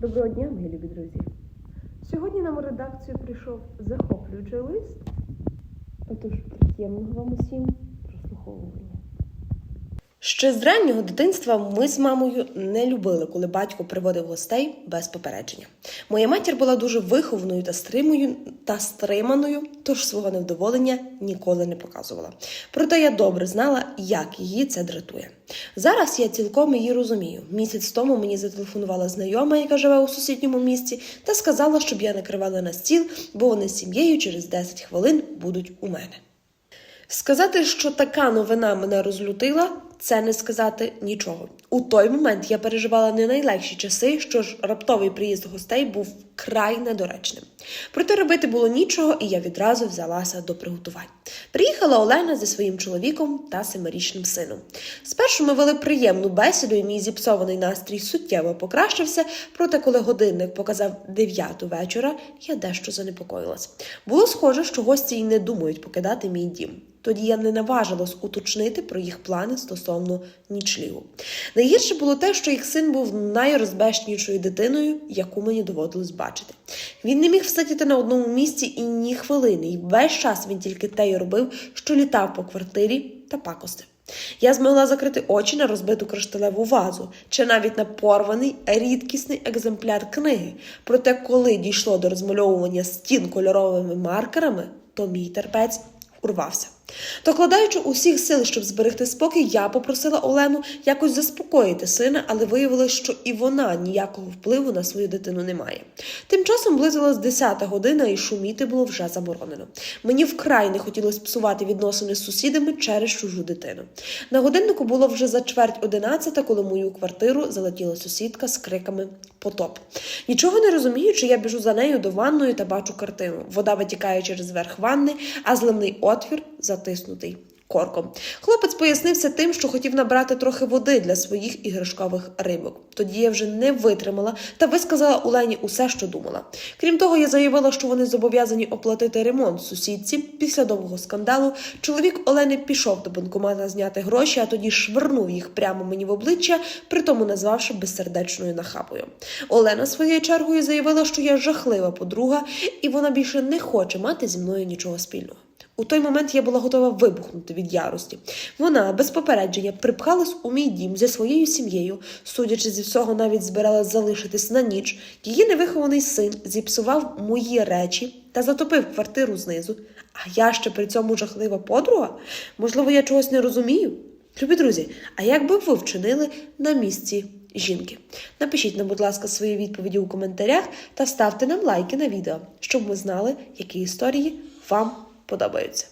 Доброго дня, мої любі друзі. Сьогодні нам у редакцію прийшов захоплюючий лист. Отож, приємного вам усім прослуховування. Ще з раннього дитинства ми з мамою не любили, коли батько приводив гостей без попередження. Моя матір була дуже вихованою та стримою та стриманою, тож свого невдоволення ніколи не показувала. Проте я добре знала, як її це дратує. Зараз я цілком її розумію. Місяць тому мені зателефонувала знайома, яка живе у сусідньому місті, та сказала, щоб я накривала на стіл, бо вони з сім'єю через 10 хвилин будуть у мене. Сказати, що така новина мене розлютила, це не сказати нічого. У той момент я переживала не найлегші часи, що ж раптовий приїзд гостей був край недоречним. Проте робити було нічого, і я відразу взялася до приготувань. Приїхала Олена зі своїм чоловіком та семирічним сином. Спершу ми вели приємну бесіду, і мій зіпсований настрій суттєво покращився. Проте, коли годинник показав дев'яту вечора, я дещо занепокоїлась. Було схоже, що гості й не думають покидати мій дім. Тоді я не наважилась уточнити про їх плани стосовно нічлігу. Найгірше було те, що їх син був найрозбешнішою дитиною, яку мені доводилось бачити. Він не міг всидіти на одному місці і ні хвилини, і весь час він тільки те й робив, що літав по квартирі та пакостив. Я змогла закрити очі на розбиту кришталеву вазу чи навіть на порваний рідкісний екземпляр книги. Проте, коли дійшло до розмальовування стін кольоровими маркерами, то мій терпець урвався. Докладаючи усіх сил, щоб зберегти спокій, я попросила Олену якось заспокоїти сина, але виявилось, що і вона ніякого впливу на свою дитину не має. Тим часом близилась 10 година, і шуміти було вже заборонено. Мені вкрай не хотілося псувати відносини з сусідами через чужу дитину. На годиннику було вже за чверть одинадцята, коли мою квартиру залетіла сусідка з криками Потоп. Нічого не розуміючи, я біжу за нею до ванної та бачу картину. Вода витікає через верх ванни, а зливний отвір затиснутий. Корком. Хлопець пояснився тим, що хотів набрати трохи води для своїх іграшкових рибок. Тоді я вже не витримала та висказала Олені усе, що думала. Крім того, я заявила, що вони зобов'язані оплатити ремонт сусідці. Після довгого скандалу чоловік Олени пішов до банкомата зняти гроші, а тоді швирнув їх прямо мені в обличчя, притому назвавши безсердечною нахабою. Олена своєю чергою заявила, що я жахлива подруга, і вона більше не хоче мати зі мною нічого спільного. У той момент я була готова вибухнути від ярості. Вона без попередження припхалась у мій дім зі своєю сім'єю, судячи зі всього, навіть збиралась залишитись на ніч. Її невихований син зіпсував мої речі та затопив квартиру знизу. А я ще при цьому жахлива подруга? Можливо, я чогось не розумію? Любі друзі, а як би ви вчинили на місці жінки? Напишіть нам, будь ласка, свої відповіді у коментарях та ставте нам лайки на відео, щоб ми знали, які історії вам подобаються.